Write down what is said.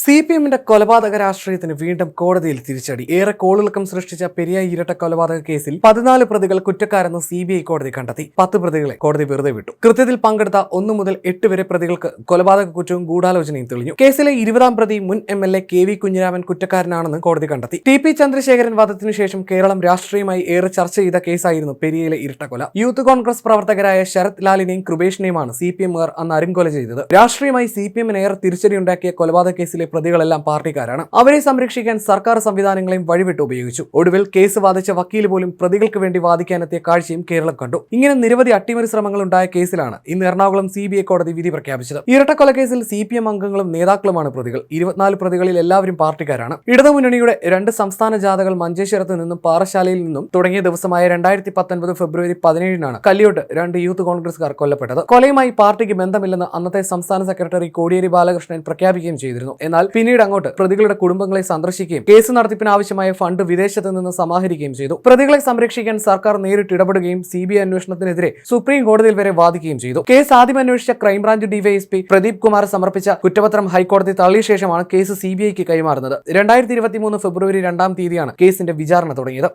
C P എമ്മിന്റെ കൊലപാതക രാഷ്ട്രീയത്തിന് വീണ്ടും കോടതിയിൽ തിരിച്ചടി. ഏറെ കോളിളക്കം സൃഷ്ടിച്ച പെരിയ ഇരട്ട കൊലപാതക കേസിൽ പതിനാല് പ്രതികൾ കുറ്റക്കാരെന്ന് സി ബി ഐ കോടതി കണ്ടെത്തി. പത്ത് പ്രതികളെ കോടതി വെറുതെ വിട്ടു. കൃത്യത്തിൽ പങ്കെടുത്ത ഒന്നു മുതൽ എട്ട് വരെ പ്രതികൾക്ക് കൊലപാതക കുറ്റവും ഗൂഢാലോചനയും തെളിഞ്ഞു. കേസിലെ ഇരുപതാം പ്രതി മുൻ M L A K V Kunhiraman കുറ്റക്കാരനാണെന്ന് കോടതി കണ്ടെത്തി. ടി പി ചന്ദ്രശേഖരൻ വധത്തിനു ശേഷം കേരളം രാഷ്ട്രീയമായി ഏറെ ചർച്ച ചെയ്ത കേസായിരുന്നു പെരിയയിലെ കൊല. യൂത്ത് കോൺഗ്രസ് പ്രവർത്തകരായ ശരത് ലാലിനെയും കൃപേഷിനെയുമാണ് സി പി എമ്മുകാർ അന്ന് അരുംകൊല ചെയ്തത്. രാഷ്ട്രീയമായി സി പി എമ്മിന് ഏറെ തിരിച്ചടിയുണ്ടാക്കിയ കൊലപാതക കേസിലെ പ്രതികളെല്ലാം പാർട്ടിക്കാരാണ്. അവരെ സംരക്ഷിക്കാൻ സർക്കാർ സംവിധാനങ്ങളെയും വഴിവിട്ട് ഉപയോഗിച്ചു. ഒടുവിൽ കേസ് വാദിച്ച വക്കീൽ പോലും പ്രതികൾക്ക് വേണ്ടി വാദിക്കാനെത്തിയ കാഴ്ചയും കേരളം കണ്ടു. ഇങ്ങനെ നിരവധി അട്ടിമറി ശ്രമങ്ങൾ ഉണ്ടായ കേസിലാണ് ഇന്ന് എറണാകുളം സി ബി ഐ കോടതി വിധി പ്രഖ്യാപിച്ചത്. ഇരട്ടക്കൊലക്കേസിൽ സി പി എം അംഗങ്ങളും നേതാക്കളുമാണ് പ്രതികൾ. ഇരുപത്തിനാല് പ്രതികളിൽ എല്ലാവരും പാർട്ടിക്കാരാണ്. ഇടതുമുന്നണിയുടെ രണ്ട് സംസ്ഥാന ജാഥകൾ മഞ്ചേശ്വരത്ത് നിന്നും പാറശാലയിൽ നിന്നും തുടങ്ങിയ ദിവസമായ രണ്ടായിരത്തി പത്തൊൻപത് ഫെബ്രുവരി പതിനേഴിനാണ് കല്ലിയോട്ട് രണ്ട് യൂത്ത് കോൺഗ്രസുകാർ കൊല്ലപ്പെട്ടത്. കൊലയുമായി പാർട്ടിക്ക് ബന്ധമില്ലെന്ന് അന്നത്തെ സംസ്ഥാന സെക്രട്ടറി കോടിയേരി ബാലകൃഷ്ണൻ പ്രഖ്യാപിക്കുകയും ചെയ്തിരുന്നു. എന്നാൽ പിന്നീട് അങ്ങോട്ട് പ്രതികളുടെ കുടുംബങ്ങളെ സന്ദർശിക്കുകയും കേസ് നടത്തിപ്പിനാവശ്യമായ ഫണ്ട് വിദേശത്ത് നിന്ന് സമാഹരിക്കുകയും ചെയ്തു. പ്രതികളെ സംരക്ഷിക്കാൻ സർക്കാർ നേരിട്ട് ഇടപെടുകയും സി ബി ഐ അന്വേഷണത്തിനെതിരെ സുപ്രീം കോടതിയിൽ വരെ വാദിക്കുകയും ചെയ്തു. കേസ് ആദ്യം അന്വേഷിച്ച ക്രൈംബ്രാഞ്ച് ഡിവൈഎസ്പി പ്രദീപ് കുമാർ സമർപ്പിച്ച കുറ്റപത്രം ഹൈക്കോടതി തള്ളിയ ശേഷമാണ് കേസ് സി ബി ഐക്ക് കൈമാറുന്നത്. രണ്ടായിരത്തി ഇരുപത്തിമൂന്ന് ഫെബ്രുവരി രണ്ടാം തീയതിയാണ് കേസിന്റെ വിചാരണ തുടങ്ങിയത്.